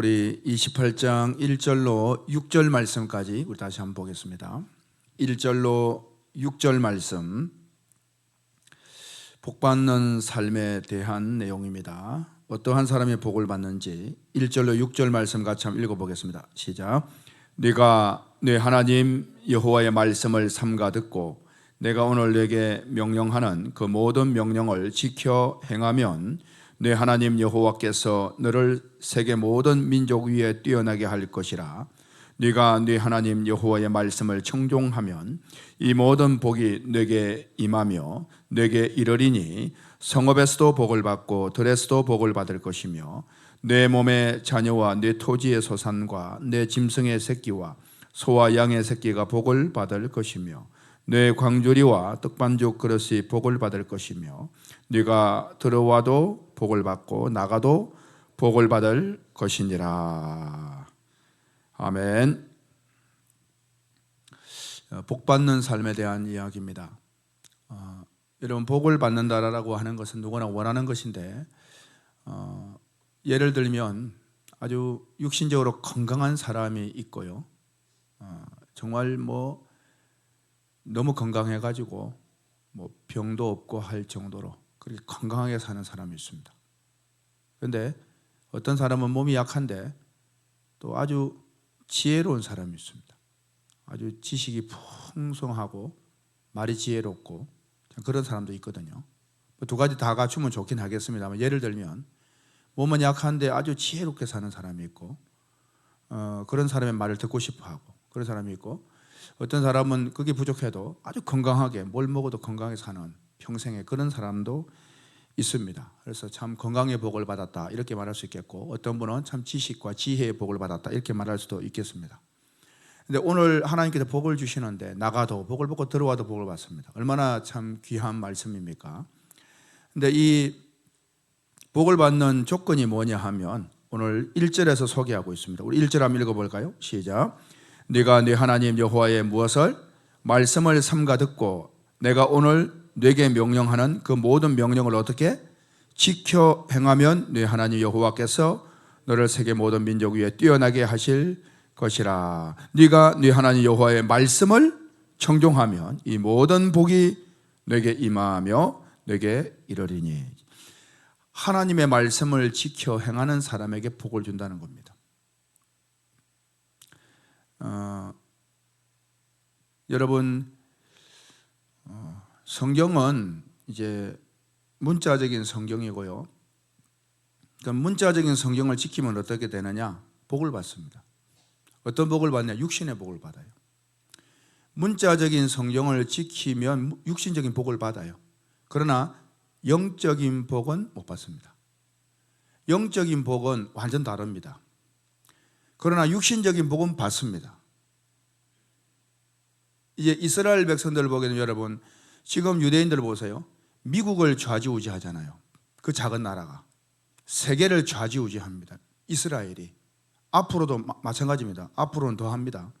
우리 28장 1절로 6절 말씀까지 우리 다시 한번 보겠습니다. 1절로 6절 말씀 복 받는 삶에 대한 내용입니다. 어떠한 사람이 복을 받는지 1절로 6절 말씀 같이 한번 읽어 보겠습니다. 시작. 네가 네 하나님 여호와의 말씀을 삼가 듣고 내가 오늘 내게 명령하는 그 모든 명령을 지켜 행하면 네 하나님 여호와께서 너를 세계 모든 민족 위에 뛰어나게 할 것이라. 네가 네 하나님 여호와의 말씀을 청종하면 이 모든 복이 네게 임하며 네게 이르리니 성읍에서도 복을 받고 들에서도 복을 받을 것이며 내 몸의 자녀와 내 토지의 소산과 내 짐승의 새끼와 소와 양의 새끼가 복을 받을 것이며 내 광주리와 떡반죽 그릇이 복을 받을 것이며 네가 들어와도 복을 받고 나가도 복을 받을 것이니라. 아멘. 어, 복 받는 삶에 대한 이야기입니다. 어, 여러분 복을 받는다라고 하는 것은 누구나 원하는 것인데 어, 예를 들면 아주 육신적으로 건강한 사람이 있고요. 어, 정말 뭐 너무 건강해가지고 뭐 병도 없고 할 정도로 그렇게 건강하게 사는 사람이 있습니다. 그런데 어떤 사람은 몸이 약한데 또 아주 지혜로운 사람이 있습니다. 아주 지식이 풍성하고 말이 지혜롭고 그런 사람도 있거든요. 뭐두 가지 다 갖추면 좋긴 하겠습니다만 예를 들면 몸은 약한데 아주 지혜롭게 사는 사람이 있고 어, 그런 사람의 말을 듣고 싶어하고 그런 사람이 있고 어떤 사람은 그게 부족해도 아주 건강하게 뭘 먹어도 건강하게 사는 평생에 그런 사람도 있습니다. 그래서 참 건강의 복을 받았다 이렇게 말할 수 있겠고 어떤 분은 참 지식과 지혜의 복을 받았다 이렇게 말할 수도 있겠습니다. 근데 오늘 하나님께서 복을 주시는데 나가도 복을 받고 들어와도 복을 받습니다. 얼마나 참 귀한 말씀입니까? 근데 이 복을 받는 조건이 뭐냐 하면 오늘 1절에서 소개하고 있습니다. 우리 1절 한번 읽어 볼까요? 시작. 네가 네 하나님 여호와의 무엇을 말씀을 삼가 듣고 내가 오늘 네게 명령하는 그 모든 명령을 어떻게 지켜 행하면 네 하나님 여호와께서 너를 세계 모든 민족 위에 뛰어나게 하실 것이라. 네가 네 하나님 여호와의 말씀을 청종하면 이 모든 복이 내게 임하며 내게 이르리니. 하나님의 말씀을 지켜 행하는 사람에게 복을 준다는 겁니다. 어, 여러분 어, 성경은 이제 문자적인 성경이고요. 그러니까 문자적인 성경을 지키면 어떻게 되느냐? 복을 받습니다. 어떤 복을 받냐? 육신의 복을 받아요. 문자적인 성경을 지키면 육신적인 복을 받아요. 그러나 영적인 복은 못 받습니다. 영적인 복은 완전 다릅니다. 그러나 육신적인 복은 받습니다. 이제 이스라엘 백성들 보게는 여러분 지금 유대인들 보세요. 미국을 좌지우지하잖아요. 그 작은 나라가 세계를 좌지우지합니다. 이스라엘이 앞으로도 마, 마찬가지입니다. 앞으로는 더 합니다.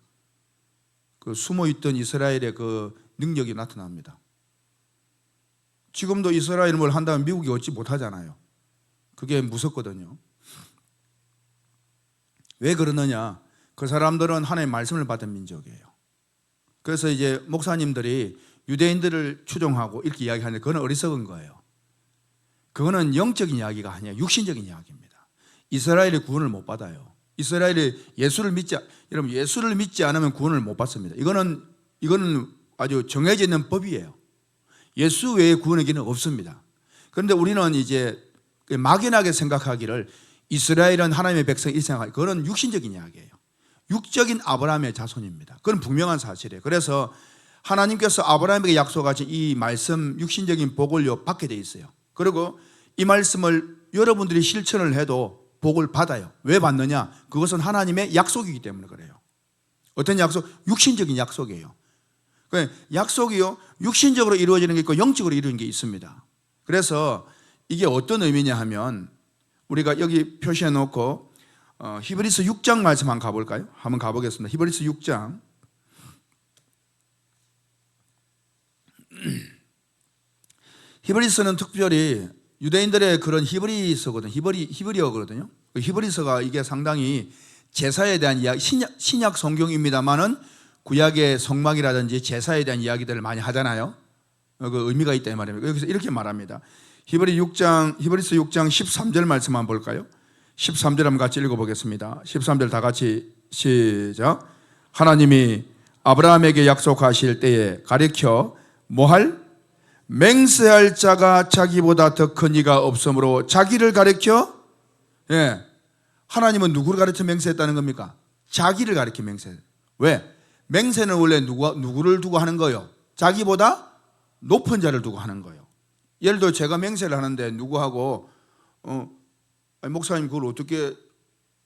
그 숨어 있던 이스라엘의 그 능력이 나타납니다. 지금도 이스라엘을 뭘 한다면 미국이 얻지 못하잖아요. 그게 무섭거든요. 왜 그러느냐? 그 사람들은 하나님의 말씀을 받은 민족이에요. 그래서 이제 목사님들이 유대인들을 추종하고 이렇게 이야기하는데 그건 어리석은 거예요. 그거는 영적인 이야기가 아니야. 육신적인 이야기입니다. 이스라엘이 구원을 못 받아요. 이스라엘이 예수를 믿지 여러분 예수를 믿지 않으면 구원을 못 받습니다. 이거는 이거는 아주 정해져 있는 법이에요. 예수 외에 구원의 길은 없습니다. 그런데 우리는 이제 막연하게 생각하기를 이스라엘은 하나님의 백성 일생활 그거는 육신적인 이야기예요. 육적인 아브라함의 자손입니다. 그건 분명한 사실이에요. 그래서 하나님께서 아브라함에게 약속하신 이 말씀 육신적인 복을 받게 돼 있어요. 그리고 이 말씀을 여러분들이 실천을 해도 복을 받아요. 왜 받느냐? 그것은 하나님의 약속이기 때문에 그래요. 어떤 약속? 육신적인 약속이에요. 그 약속이요 육신적으로 이루어지는 게 있고 영적으로 이루어지는 게 있습니다. 그래서 이게 어떤 의미냐 하면 우리가 여기 표시해 놓고 어, 히브리서 6장 말씀 한번 가볼까요? 한번 가보겠습니다. 히브리서 6장 히브리서는 특별히 유대인들의 그런 히브리서거든. 히브리 히브리어거든요. 그 히브리서가 이게 상당히 제사에 대한 이야기 신약, 신약 성경입니다만은 구약의 성막이라든지 제사에 대한 이야기들을 많이 하잖아요. 어, 그 의미가 있다 이 말입니다. 여기서 이렇게 말합니다. 히브리 6장 히브리서 6장 13절 말씀 한번 볼까요? 13절 한번 같이 읽어 보겠습니다. 13절 다 같이 시작. 하나님이 아브라함에게 약속하실 때에 가리켜 뭐할 맹세할 자가 자기보다 더 큰 이가 없으므로 자기를 가리켜 예. 하나님은 누구를 가르쳐 맹세했다는 겁니까? 자기를 가르쳐 맹세. 왜? 맹세는 원래 누구 누구를 두고 하는 거요? 자기보다 높은 자를 두고 하는 거예요. 예를 들어 제가 맹세를 하는데 누구하고 어 아니, 목사님 그걸 어떻게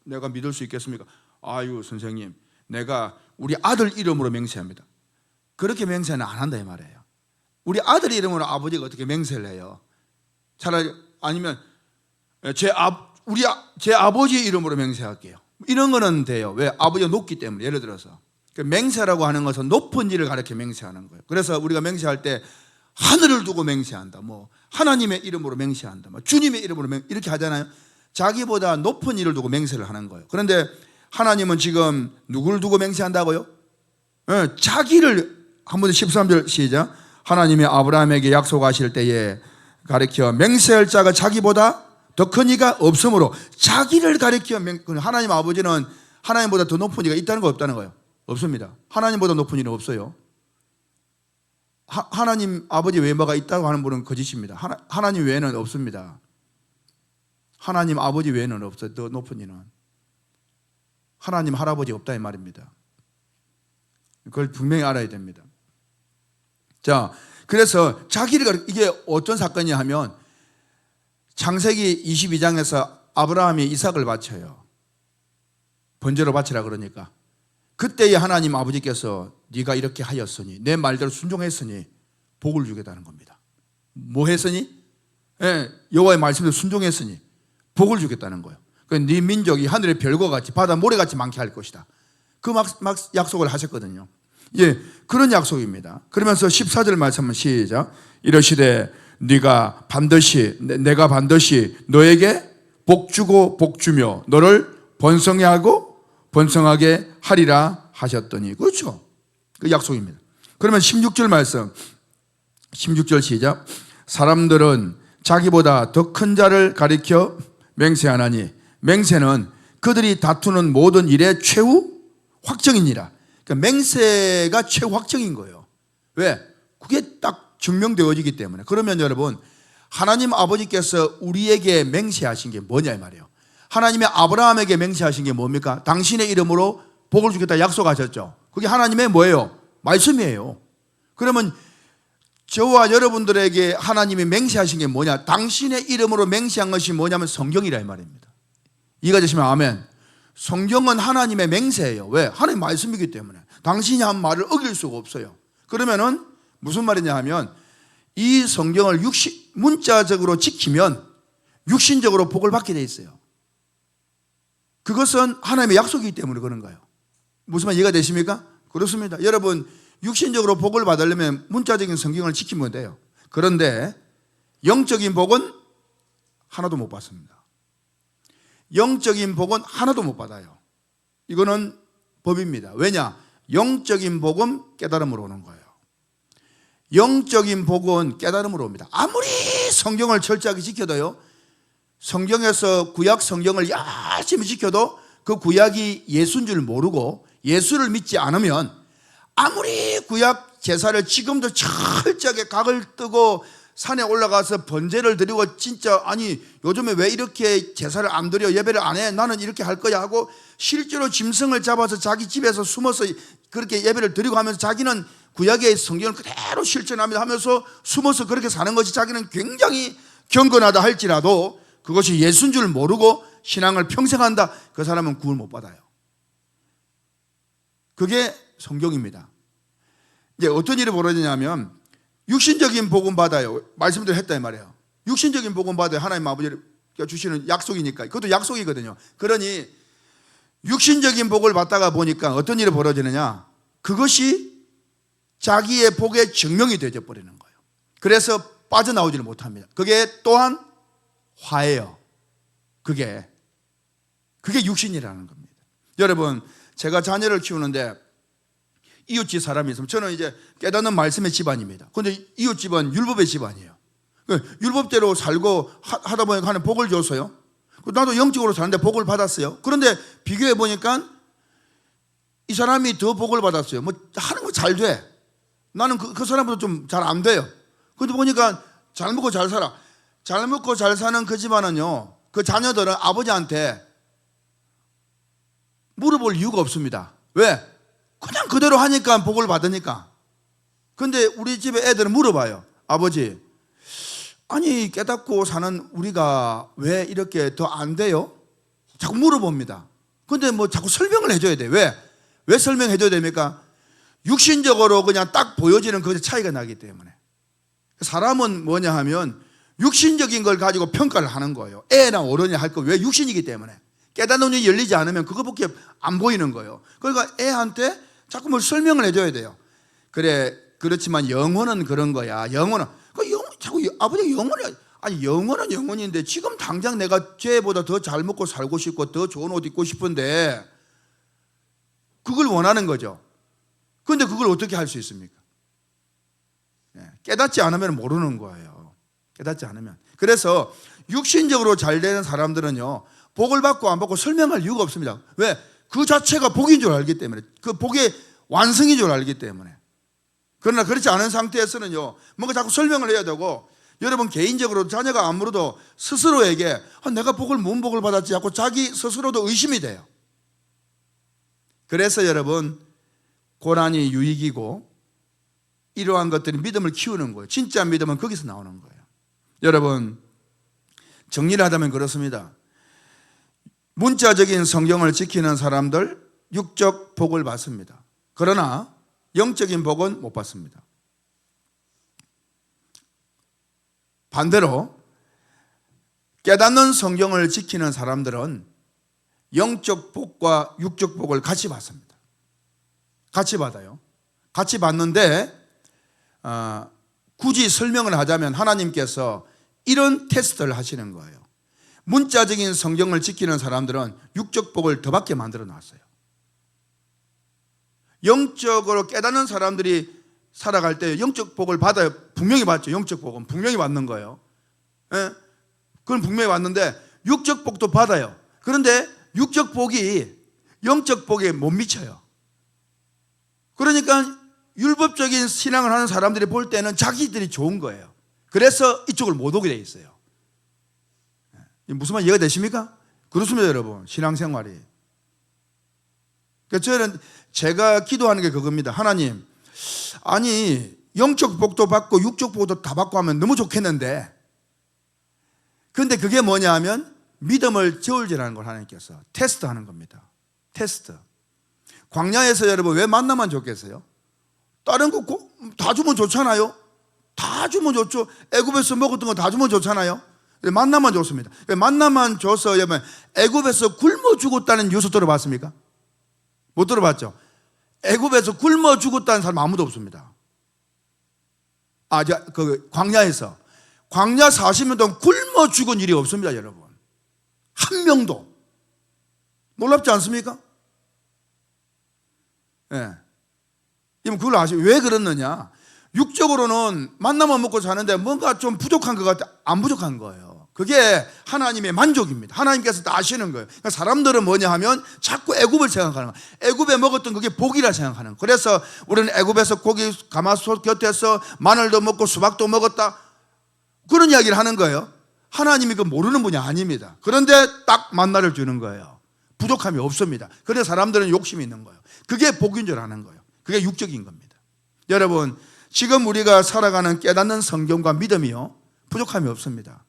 내가 믿을 수 있겠습니까? 아유 선생님 내가 우리 아들 이름으로 맹세합니다. 그렇게 맹세는 안 한다 이 말이에요. 우리 아들 이름으로 아버지가 어떻게 맹세를 해요? 차라리 아니면 제 아, 우리 아- 제 아버지 이름으로 맹세할게요. 이런 거는 돼요. 왜? 아버지가 높기 때문에. 예를 들어서 그 맹세라고 하는 것은 높은 일을 가르쳐 맹세하는 거예요. 그래서 우리가 맹세할 때 하늘을 두고 맹세한다. 뭐 하나님의 이름으로 맹세한다. 뭐 주님의 이름으로 맹 이렇게 하잖아요. 자기보다 높은 일을 두고 맹세를 하는 거예요. 그런데 하나님은 지금 누구를 두고 맹세한다고요? 예, 자기를 한 번 13절 시작. 하나님이 아브라함에게 약속하실 때에 가리켜 맹세할 자가 자기보다 더 큰 이가 없으므로 자기를 가리켜 맹그 하나님 아버지는 하나님보다 더 높은 이가 있다는 거 없다는 거예요. 없습니다. 하나님보다 높은 이는 없어요. 하, 하나님 아버지 외모가 있다고 하는 분은 거짓입니다. 하나, 하나 님 외에는 없습니다. 하나님 아버지 외에는 없어요. 더 높은 이는 하나님 할아버지 없다 이 말입니다. 그걸 분명히 알아야 됩니다. 자, 그래서 자기를 가리 이게 어떤 사건이냐 하면 창세기 22장에서 아브라함이 이삭을 바쳐요. 번제로 바치라 그러니까 그때에 하나님 아버지께서 네가 이렇게 하였으니 내 말대로 순종했으니 복을 주겠다는 겁니다. 뭐 했으니? 예, 여호와의 말씀대로 순종했으니 복을 주겠다는 거예요. 그네 민족이 하늘의 별과 같이 바다 모래같이 많게 할 것이다. 그 막, 막 약속을 하셨거든요. 예, 그런 약속입니다. 그러면서 14절 말씀은 시작. 이러시되 네가 반드시 내- 내가 반드시 너에게 복 주고 복 주며 너를 번성해 하고 번성하게 하리라 하셨더니 그렇죠. 그 약속입니다. 그러면 16절 말씀 16절 시작. 사람들은 자기보다 더 큰 자를 가리켜 맹세하나니 맹세는 그들이 다투는 모든 일의 최후 확정이니라. 그러니까 맹세가 최후 확정인 거예요. 왜? 그게 딱 증명되어지기 때문에. 그러면 여러분 하나님 아버지께서 우리에게 맹세하신 게 뭐냐 이 말이에요. 하나님의 아브라함에게 맹세하신 게 뭡니까? 당신의 이름으로 복을 주겠다 약속하셨죠. 그게 하나님의 뭐예요? 말씀이에요. 그러면 저와 여러분들에게 하나님이 맹세하신 게 뭐냐? 당신의 이름으로 맹세한 것이 뭐냐면 성경이라 이 말입니다. 이해가 되시면 아멘. 성경은 하나님의 맹세예요. 왜? 하나님 말씀이기 때문에. 당신이 한 말을 어길 수가 없어요. 그러면은 무슨 말이냐 하면 이 성경을 육신, 문자적으로 지키면 육신적으로 복을 받게 돼 있어요. 그것은 하나님의 약속이기 때문에 그런 거예요. 무슨 말 이해가 되십니까? 그렇습니다. 여러분, 육신적으로 복을 받으려면 문자적인 성경을 지키면 돼요. 그런데 영적인 복은 하나도 못 받습니다. 영적인 복은 하나도 못 받아요. 이거는 법입니다. 왜냐? 영적인 복은 깨달음으로 오는 거예요. 영적인 복은 깨달음으로 옵니다. 아무리 성경을 철저하게 지켜도요, 성경에서 구약 성경을 열심히 지켜도 그 구약이 예수인 줄 모르고 예수를 믿지 않으면 아무리 구약 제사를 지금도 철저하게 각을 뜨고 산에 올라가서 번제를 드리고 진짜 아니 요즘에 왜 이렇게 제사를 안 드려? 예배를 안 해? 나는 이렇게 할 거야 하고 실제로 짐승을 잡아서 자기 집에서 숨어서 그렇게 예배를 드리고 하면서 자기는 구약의 성경을 그대로 실천하며 하면서 숨어서 그렇게 사는 것이 자기는 굉장히 경건하다 할지라도 그것이 예수인 줄 모르고 신앙을 평생 한다. 그 사람은 구원 못 받아요. 그게 성경입니다. 이제 어떤 일이 벌어지냐면 육신적인 복음 받아요. 말씀대로 했다 이 말이에요. 육신적인 복음 받아요. 하나님 아버지가 주시는 약속이니까. 그것도 약속이거든요. 그러니 육신적인 복을 받다가 보니까 어떤 일이 벌어지느냐? 그것이 자기의 복의 증명이 되어 버리는 거예요. 그래서 빠져나오지를 못합니다. 그게 또한 화예요. 그게 그게 육신이라는 겁니다. 여러분, 제가 자녀를 키우는데 이웃집 사람이 있으면 저는 이제 깨닫는 말씀의 집안입니다. 근데 이웃집은 율법의 집안이에요. 그 율법대로 살고 하- 하다 보니까 하는 복을 줬어요. 그 나도 영적으로 사는데 복을 받았어요. 그런데 비교해 보니까 이 사람이 더 복을 받았어요. 뭐 하는 거 잘 돼. 나는 그, 그 사람보다 좀 잘 안 돼요. 근데 보니까 잘 먹고 잘 살아. 잘 먹고 잘 사는 그 집안은요. 그 자녀들은 아버지한테 물어볼 이유가 없습니다. 왜? 그냥 그대로 하니까 복을 받으니까. 근데 우리 집에 애들은 물어봐요. 아버지, 아니 깨닫고 사는 우리가 왜 이렇게 더 안 돼요? 자꾸 물어봅니다. 근데 뭐 자꾸 설명을 해줘야 돼. 왜? 왜 설명해줘야 됩니까? 육신적으로 그냥 딱 보여지는 그 차이가 나기 때문에. 사람은 뭐냐 하면 육신적인 걸 가지고 평가를 하는 거예요. 애나 어른이 할 거 왜 육신이기 때문에. 깨닫는 눈이 열리지 않으면 그거밖에 안 보이는 거예요. 그러니까 애한테 자꾸 뭘 설명을 해줘야 돼요. 그래, 그렇지만 영혼은 그런 거야. 영혼은. 그 영, 자꾸 여- 아버지가 영혼이, 아니, 영혼은 영혼인데 지금 당장 내가 쟤보다 더 잘 먹고 살고 싶고 더 좋은 옷 입고 싶은데 그걸 원하는 거죠. 그런데 그걸 어떻게 할 수 있습니까? 예, 깨닫지 않으면 모르는 거예요. 깨닫지 않으면. 그래서 육신적으로 잘 되는 사람들은요, 복을 받고 안 받고 설명할 이유가 없습니다. 왜? 그 자체가 복인 줄 알기 때문에. 그 복의 완성인 줄 알기 때문에. 그러나 그렇지 않은 상태에서는요, 뭔가 자꾸 설명을 해야 되고, 여러분 개인적으로 자녀가 안 물어도 스스로에게 아, 내가 복을 뭔 복을 받았지 하고 자기 스스로도 의심이 돼요. 그래서 여러분 고난이 유익이고 이러한 것들이 믿음을 키우는 거예요. 진짜 믿음은 거기서 나오는 거예요. 여러분 정리를 하자면 그렇습니다. 문자적인 성경을 지키는 사람들 육적 복을 받습니다. 그러나 영적인 복은 못 받습니다. 반대로 깨닫는 성경을 지키는 사람들은 영적 복과 육적 복을 같이 받습니다. 같이 받아요. 같이 받는데 아, 굳이 설명을 하자면 하나님께서 이런 테스트를 하시는 거예요. 문자적인 성경을 지키는 사람들은 육적 복을 더 받게 만들어 놨어요. 영적으로 깨닫는 사람들이 살아갈 때 영적 복을 받아요. 분명히 받죠. 영적 복은 분명히 받는 거예요. 예? 그건 분명히 받는데 육적 복도 받아요. 그런데 육적 복이 영적 복에 못 미쳐요. 그러니까 율법적인 신앙을 하는 사람들이 볼 때는 자기들이 좋은 거예요. 그래서 이쪽을 못 오게 돼 있어요. 예. 무슨 말 이해가 되십니까? 그렇습니다, 여러분. 신앙생활이. 그러니까 저는 제가 기도하는 게 그겁니다. 하나님, 아니 영적 복도 받고 육적 복도 다 받고 하면 너무 좋겠는데 근데 그게 뭐냐 하면 믿음을 저울질하는 걸 하나님께서 테스트 하는 겁니다. 테스트. 광야에서 여러분 왜 만나만 줬겠어요? 다른 거 다 주면 좋잖아요. 다 주면 좋죠. 애굽에서 먹었던 거 다 주면 좋잖아요. 만나만 줬습니다. 만나만 줘서 여러분 애굽에서 굶어 죽었다는 뉴스 들어봤습니까? 못 들어봤죠. 애굽에서 굶어 죽었다는 사람 아무도 없습니다. 아, 저, 그 광야에서 광야 40년 동안 굶어 죽은 일이 없습니다, 여러분. 한 명도. 놀랍지 않습니까? 예. 네. 여러분 그걸 아시죠? 왜 그렇느냐? 육적으로는 만나만 먹고 사는데 뭔가 좀 부족한 것 같아. 안 부족한 거예요. 그게 하나님의 만족입니다. 하나님께서 다 아시는 거예요. 그러니까 사람들은 뭐냐 하면 자꾸 애굽을 생각하는 거예요. 애굽에 먹었던 그게 복이라 생각하는 거예요. 그래서 우리는 애굽에서 고기 가마솥 곁에서 마늘도 먹고 수박도 먹었다. 그런 이야기를 하는 거예요. 하나님이 그 모르는 분이 아닙니다. 그런데 딱 만나를 주는 거예요. 부족함이 없습니다. 그래서 사람들은 욕심이 있는 거예요. 그게 복인 줄 아는 거예요. 그게 육적인 겁니다. 여러분, 지금 우리가 살아가는 깨닫는 성경과 믿음이요. 부족함이 없습니다.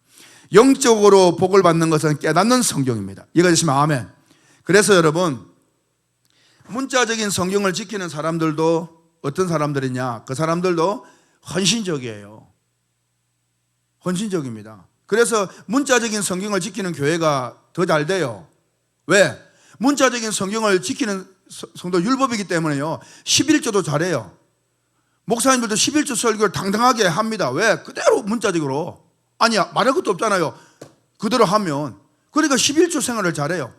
영적으로 복을 받는 것은 깨닫는 성경입니다. 이해가 되시면 아멘. 그래서 여러분, 문자적인 성경을 지키는 사람들도 어떤 사람들이냐? 그 사람들도 헌신적이에요. 헌신적입니다. 그래서 문자적인 성경을 지키는 교회가 더 잘 돼요. 왜? 문자적인 성경을 지키는 성도 율법이기 때문에요. 11조도 잘해요. 목사님들도 11조 설교를 당당하게 합니다. 왜? 그대로 문자적으로. 아니야, 말할 것도 없잖아요. 그대로 하면 그러니까 11조 생활을 잘해요.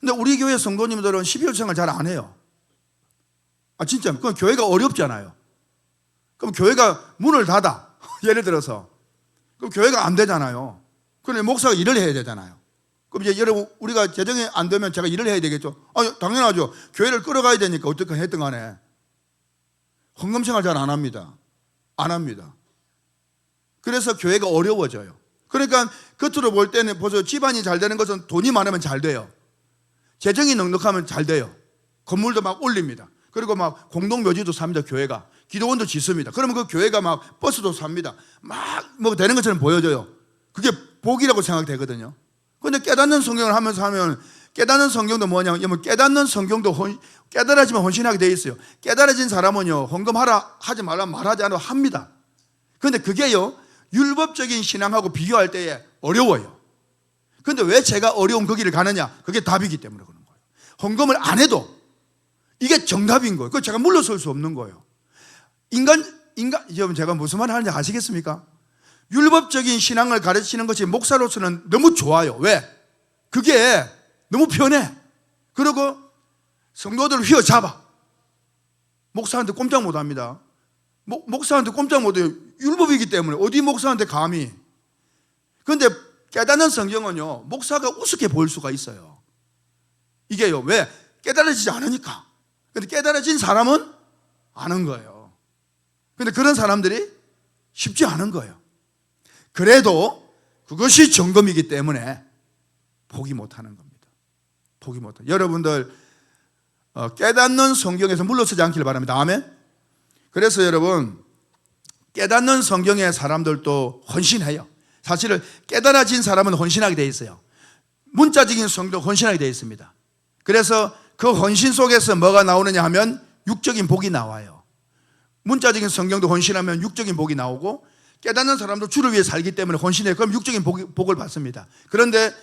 근데 우리 교회 성도님들은 12조 생활 잘 안 해요. 아 진짜 그럼 교회가 어렵잖아요. 그럼 교회가 문을 닫아. 예를 들어서 그럼 교회가 안 되잖아요. 그런데 목사가 일을 해야 되잖아요. 그럼 이제 여러분 우리가 재정이 안 되면 제가 일을 해야 되겠죠. 아 당연하죠. 교회를 끌어가야 되니까 어떻게 했든 간에 헌금 생활 잘 안 합니다. 안 합니다. 그래서 교회가 어려워져요. 그러니까 겉으로 볼 때는 벌써 집안이 잘 되는 것은 돈이 많으면 잘 돼요. 재정이 넉넉하면 잘 돼요. 건물도 막 올립니다. 그리고 막 공동묘지도 삽니다. 교회가 기도원도 짓습니다. 그러면 그 교회가 막 버스도 삽니다. 막 뭐 되는 것처럼 보여져요. 그게 복이라고 생각되거든요. 근데 깨닫는 성경을 하면서 하면 깨닫는 성경도 뭐냐면 깨닫는 성경도 혼, 깨달아지면 헌신하게 돼 있어요. 깨달아진 사람은요 헌금하라 하지 말라 말하지 않아도 합니다. 근데 그게요 율법적인 신앙하고 비교할 때에 어려워요. 근데 왜 제가 어려운 그 길을 가느냐? 그게 답이기 때문에 그런 거예요. 헌금을 안 해도 이게 정답인 거예요. 그 제가 물러설 수 없는 거예요. 인간 인간 여러분 제가 무슨 말 하는지 아시겠습니까? 율법적인 신앙을 가르치는 것이 목사로서는 너무 좋아요. 왜? 그게 너무 편해. 그리고 성도들을 휘어잡아. 목사한테 꼼짝 못 합니다. 목, 목사한테 꼼짝 못 해요. 율법이기 때문에 어디 목사한테 감히. 그런데 깨닫는 성경은요, 목사가 우습게 보일 수가 있어요. 이게요, 왜? 깨달아지지 않으니까. 근데 깨달아진 사람은 아는 거예요. 근데 그런 사람들이 쉽지 않은 거예요. 그래도 그것이 점검이기 때문에 포기 못 하는 겁니다. 포기 못 해. 여러분들, 어, 깨닫는 성경에서 물러서지 않기를 바랍니다. 아멘? 그래서 여러분, 깨닫는 성경의 사람들도 헌신해요. 사실은 깨달아진 사람은 헌신하게 되어 있어요. 문자적인 성도 헌신하게 되어 있습니다. 그래서 그 헌신 속에서 뭐가 나오느냐 하면 육적인 복이 나와요. 문자적인 성경도 헌신하면 육적인 복이 나오고 깨닫는 사람도 주를 위해 살기 때문에 헌신해 그럼 육적인 복, 복을 받습니다. 그런데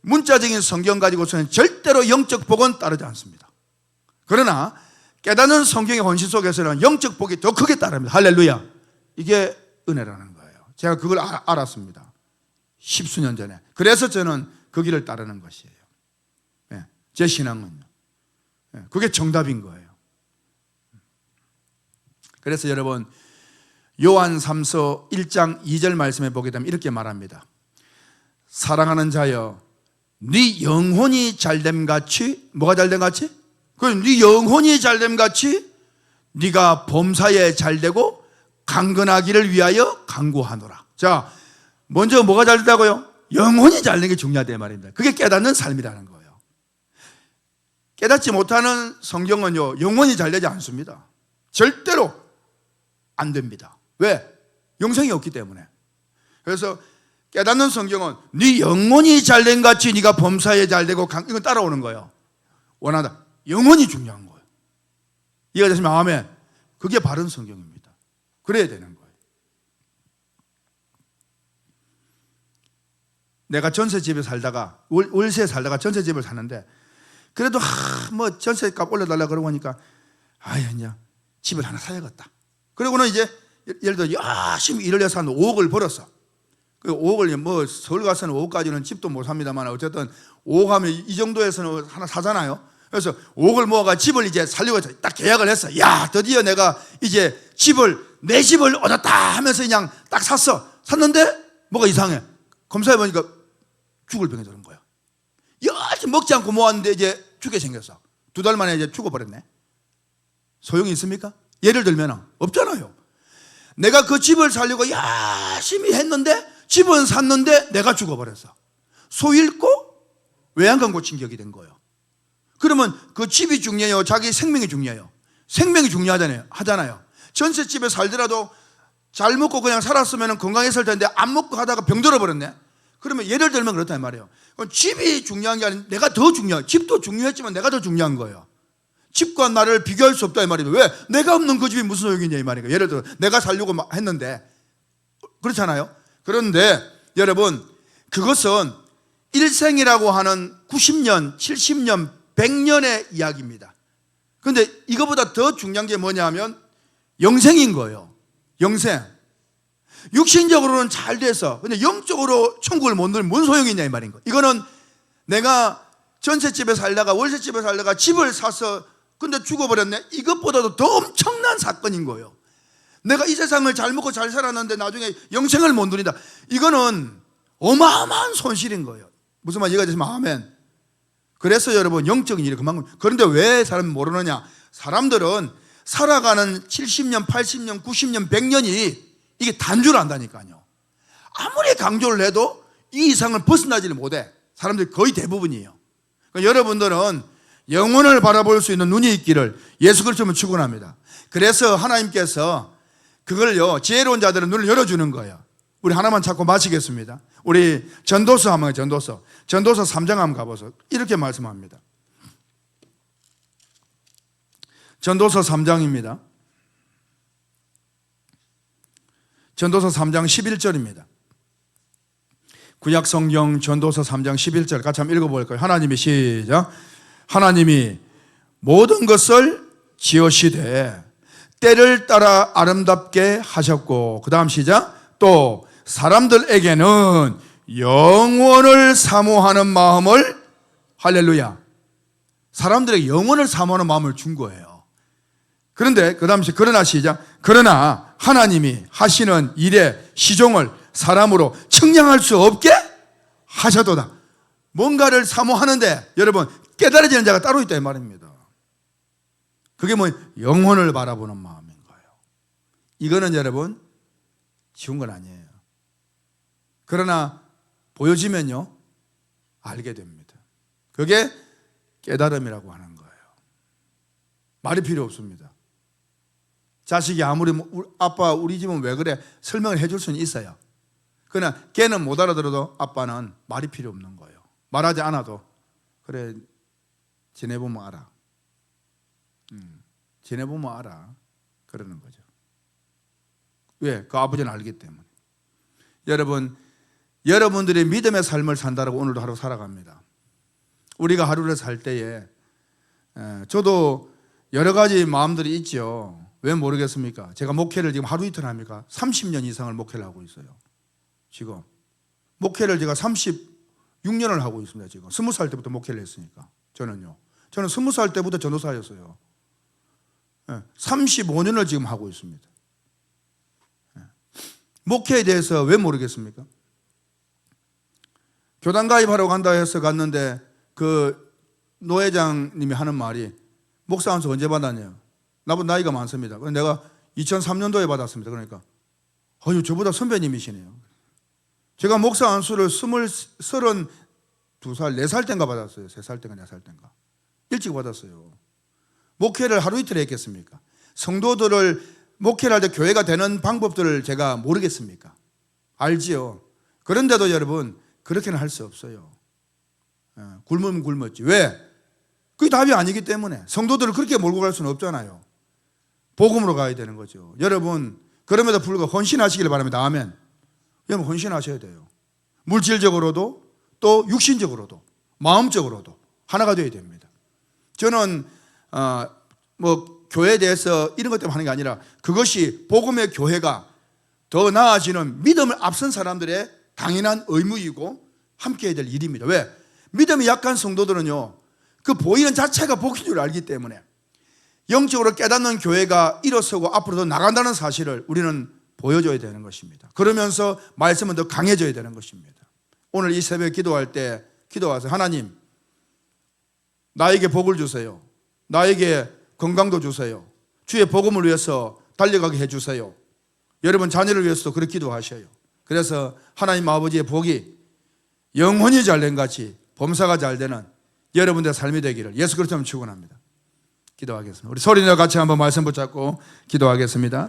문자적인 성경 가지고서는 절대로 영적 복은 따르지 않습니다. 그러나 깨닫는 성경의 헌신 속에서는 영적 복이 더 크게 따릅니다. 할렐루야. 이게 은혜라는 거예요. 제가 그걸 알- 알았습니다. 십수년 전에. 그래서 저는 그 길을 따르는 것이에요. 예, 제 신앙은요. 예, 그게 정답인 거예요. 그래서 여러분 요한 3서 1장 2절 말씀에 보게 되면 이렇게 말합니다. 사랑하는 자여 네 영혼이 잘됨 같이 뭐가 잘됨 같이? 그네 영혼이 잘됨 같이 네가 범사에 잘되고 강건하기를 위하여 강구하노라. 자, 먼저 뭐가 잘된다고요? 영혼이 잘되는 게 중요하다 말입니다. 그게 깨닫는 삶이라는 거예요. 깨닫지 못하는 성경은요, 영혼이 잘되지 않습니다. 절대로 안 됩니다. 왜? 영생이 없기 때문에. 그래서 깨닫는 성경은 네 영혼이 잘된 같이 네가 범사에 잘되고 강, 이건 따라오는 거예요. 원하다. 영혼이 중요한 거예요. 이해가 되시면 아멘. 그게 바른 성경입니다. 그래야 되는 거예요. 내가 전세 집에 살다가 월, 월세에 살다가 전세 집을 사는데 그래도 하, 뭐 전세 값 올려달라 그러고 하니까 아유 그냥 집을 하나 사야겠다. 그러고는 이제 예를 들어 열심히 일을 해서 한 5억을 벌었어. 그 5억을 뭐 서울 가서는 5억까지는 집도 못 삽니다만 어쨌든 5억 하면 이 정도에서는 하나 사잖아요. 그래서 5억을 모아가 집을 이제 살려고 해서 딱 계약을 했어. 야 드디어 내가 이제 집을 내 집을 얻었다 하면서 그냥 딱 샀어. 샀는데 뭐가 이상해. 검사해 보니까 죽을 병에 드는 거야. 열심히 먹지 않고 모았는데 이제 죽게 생겼어. 두 달 만에 이제 죽어버렸네. 소용이 있습니까? 예를 들면 없잖아요. 내가 그 집을 살려고 열심히 했는데 집은 샀는데 내가 죽어버렸어. 소 잃고 외양간 고친 격이 된 거예요. 그러면 그 집이 중요해요? 자기 생명이 중요해요? 생명이 중요하잖아요. 하잖아요. 전셋집에 살더라도 잘 먹고 그냥 살았으면 건강했을 텐데 안 먹고 하다가 병들어 버렸네. 그러면 예를 들면 그렇단 말이에요. 집이 중요한 게 아니라 내가 더 중요해. 집도 중요했지만 내가 더 중요한 거예요. 집과 나를 비교할 수 없다 이 말이에요. 왜? 내가 없는 그 집이 무슨 소용이냐 이 말이에요. 예를 들어 내가 살려고 막 했는데 그렇잖아요. 그런데 여러분 그것은 일생이라고 하는 90년, 70년, 100년의 이야기입니다. 근데 이거보다 더 중요한 게 뭐냐면 영생인 거예요. 영생. 육신적으로는 잘 돼서 근데 영적으로 천국을 못 누리면 뭔 소용이 있냐 이 말인 거. 이거는 내가 전셋집에 살다가 월세집에 살다가 집을 사서 근데 죽어버렸네. 이것보다도 더 엄청난 사건인 거예요. 내가 이 세상을 잘 먹고 잘 살았는데 나중에 영생을 못 누린다. 이거는 어마어마한 손실인 거예요. 무슨 말 이해가 되시면 아멘. 그래서 여러분 영적인 일이 그만큼 그런데 왜 사람이 모르느냐? 사람들은 살아가는 70년, 80년, 90년, 100년이 이게 단줄 안다니까요. 아무리 강조를 해도 이 이상을 벗어나지를 못해. 사람들이 거의 대부분이에요. 그러니까 여러분들은 영혼을 바라볼 수 있는 눈이 있기를 예수 그리스도는 축원합니다. 그래서 하나님께서 그걸요 지혜로운 자들은 눈을 열어주는 거예요. 우리 하나만 찾고 마치겠습니다. 우리 전도서 한번 전도서 전도서 3장 한번 가보소. 이렇게 말씀합니다. 전도서 3장입니다. 전도서 3장 11절입니다. 구약 성경 전도서 3장 11절 같이 한번 읽어볼까요? 하나님이 시작. 하나님이 모든 것을 지으시되 때를 따라 아름답게 하셨고 그 다음 시작 또 사람들에게는 영원을 사모하는 마음을 할렐루야 사람들에게 영원을 사모하는 마음을 준 거예요 그런데 그 다음 시 그러나 시작 그러나 하나님이 하시는 일의 시종을 사람으로 측량할 수 없게 하셔도다 뭔가를 사모하는데 여러분 깨달아지는 자가 따로 있다 이 말입니다 그게 뭐 영혼을 바라보는 마음인 거예요. 이거는 여러분 쉬운 건 아니에요. 그러나 보여지면요 알게 됩니다. 그게 깨달음이라고 하는 거예요. 말이 필요 없습니다. 자식이 아무리 뭐, 아빠 우리 집은 왜 그래 설명을 해줄 수는 있어요. 그러나 걔는 못 알아들어도 아빠는 말이 필요 없는 거예요. 말하지 않아도 그래 지내보면 알아. 지내보면 알아. 그러는 거죠. 왜? 그 아버지는 알기 때문에. 여러분, 여러분들이 믿음의 삶을 산다라고 오늘도 하루 살아갑니다. 우리가 하루를 살 때에, 에, 저도 여러 가지 마음들이 있죠. 왜 모르겠습니까? 제가 목회를 지금 하루 이틀 합니까? 30년 이상을 목회를 하고 있어요. 지금. 목회를 제가 36년을 하고 있습니다. 지금. 20살 때부터 목회를 했으니까. 저는요. 저는 20살 때부터 전도사였어요. 35년을 지금 하고 있습니다. 예. 목회에 대해서 왜 모르겠습니까? 교단 가입하러 간다 해서 갔는데 그 노회장님이 하는 말이 목사 안수 언제 받았냐? 나보다 나이가 많습니다. 그래서 내가 2003년도에 받았습니다. 그러니까 어유 저보다 선배님이시네요. 제가 목사 안수를 스물 서른 두 살, 네 살 땐가 받았어요. 세 살 땐가 네 살 땐가 일찍 받았어요. 목회를 하루 이틀 했겠습니까? 성도들을 목회를 할 때 교회가 되는 방법들을 제가 모르겠습니까? 알지요. 그런데도 여러분 그렇게는 할 수 없어요. 예, 굶으면 굶었지. 왜? 그게 답이 아니기 때문에 성도들을 그렇게 몰고 갈 수는 없잖아요. 복음으로 가야 되는 거죠. 여러분 그럼에도 불구하고 헌신하시길 바랍니다. 아멘. 여러분 헌신하셔야 돼요. 물질적으로도 또 육신적으로도 마음적으로도 하나가 되어야 됩니다. 저는 어, 뭐 교회에 대해서 이런 것 때문에 하는 게 아니라 그것이 복음의 교회가 더 나아지는 믿음을 앞선 사람들의 당연한 의무이고 함께 해야 될 일입니다. 왜? 믿음이 약한 성도들은요, 그 보이는 자체가 복인 줄 알기 때문에 영적으로 깨닫는 교회가 일어서고 앞으로 더 나간다는 사실을 우리는 보여줘야 되는 것입니다. 그러면서 말씀은 더 강해져야 되는 것입니다. 오늘 이 새벽 기도할 때 기도하세요. 하나님, 나에게 복을 주세요. 나에게 건강도 주세요. 주의 복음을 위해서 달려가게 해주세요. 여러분 자녀를 위해서도 그렇게 기도하셔요. 그래서 하나님 아버지의 복이 영혼이 잘된 같이 범사가 잘 되는 여러분들의 삶이 되기를 예수 그리스도로 축원합니다. 기도하겠습니다. 우리 소리내어 같이 한번 말씀 붙잡고 기도하겠습니다.